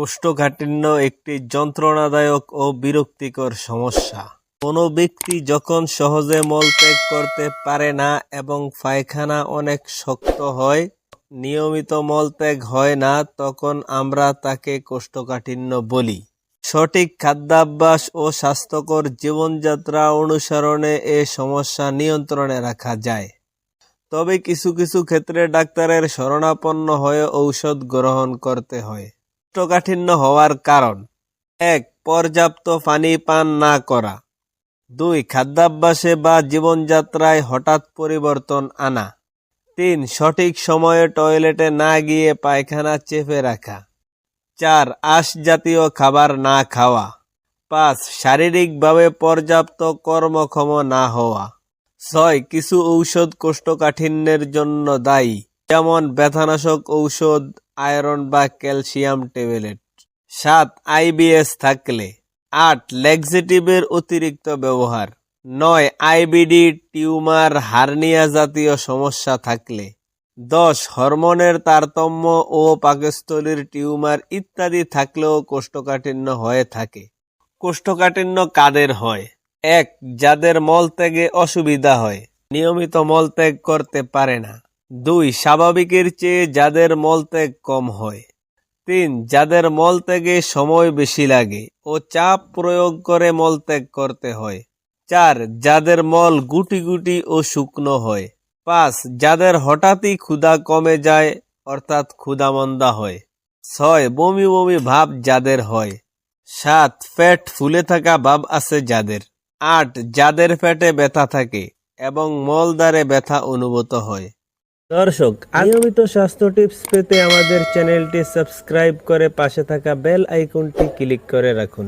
কোষ্ঠকাঠিন্য একটি যন্ত্রণাদায়ক ও বিরক্তিকর সমস্যা। কোনো ব্যক্তি যখন সহজে মলত্যাগ করতে পারে না এবং পায়খানা অনেক শক্ত হয়, নিয়মিত মলত্যাগ হয় না, তখন আমরা তাকে কোষ্ঠকাঠিন্য বলি। সঠিক খাদ্যাভ্যাস ও স্বাস্থ্যকর জীবনযাত্রা অনুসরণে এ সমস্যা নিয়ন্ত্রণে রাখা যায়। তবে কিছু কিছু ক্ষেত্রে ডাক্তারের শরণাপন্ন হয়ে ঔষধ গ্রহণ করতে হয়। কোষ্ঠকাঠিন্য হওয়ার কারণ। এক, পর্যাপ্ত পানি পান না করা। দুই, খাদ্যাভ্যাসে বা জীবনযাত্রায় হঠাৎ পরিবর্তন আনা। তিন, সঠিক সময়ে টয়লেটে না গিয়ে পায়খানা চেপে রাখা। চার, আঁশ জাতীয় খাবার না খাওয়া। পাঁচ, শারীরিকভাবে পর্যাপ্ত কর্মক্ষম না হওয়া। ছয়, কিছু ঔষধ কোষ্ঠকাঠিন্যের জন্য দায়ী। যেমন ব্যথানাশক ঔষধ আয়রন বা ক্যালসিয়াম ট্যাবলেট সাত আইবিএস থাকলে। আট লেক্সেটিভের অতিরিক্ত ব্যবহার। নয় আইবিডি টিউমার হার্নিয়া জাতীয় সমস্যা থাকলে। দশ, হরমোনের তারতম্য ও পাকস্থলীর টিউমার ইত্যাদি থাকলেও কোষ্ঠকাঠিন্য হয়ে থাকে। কোষ্ঠকাঠিন্য কাদের হয়? এক, যাদের মলত্যাগে অসুবিধা হয়। নিয়মিত মলত্যাগ করতে পারে না। দুই, স্বাভাবিকের চেয়ে যাদের মলত্যাগ কম হয়। তিন, যাদের মলত্যাগে সময় বেশি লাগে ও চাপ প্রয়োগ করে মলত্যাগ করতে হয়। চার, যাদের মল গুটি গুটি ও শুকনো হয়। পাঁচ, যাদের হঠাৎই ক্ষুধা কমে যায়, অর্থাৎ ক্ষুধামন্দা হয়। ছয়, বমি বমি ভাব যাদের হয়। সাত পেট ফুলে থাকা ভাব আছে যাদের। আট, যাদের পেটে ব্যথা থাকে এবং মলদ্বারে ব্যথা অনুভূত হয়। দর্শক নিয়মিত স্বাস্থ্য টিপস পেতে আমাদের চ্যানেলটি সাবস্ক্রাইব করে পাশে থাকা বেল আইকনটি ক্লিক করে রাখুন।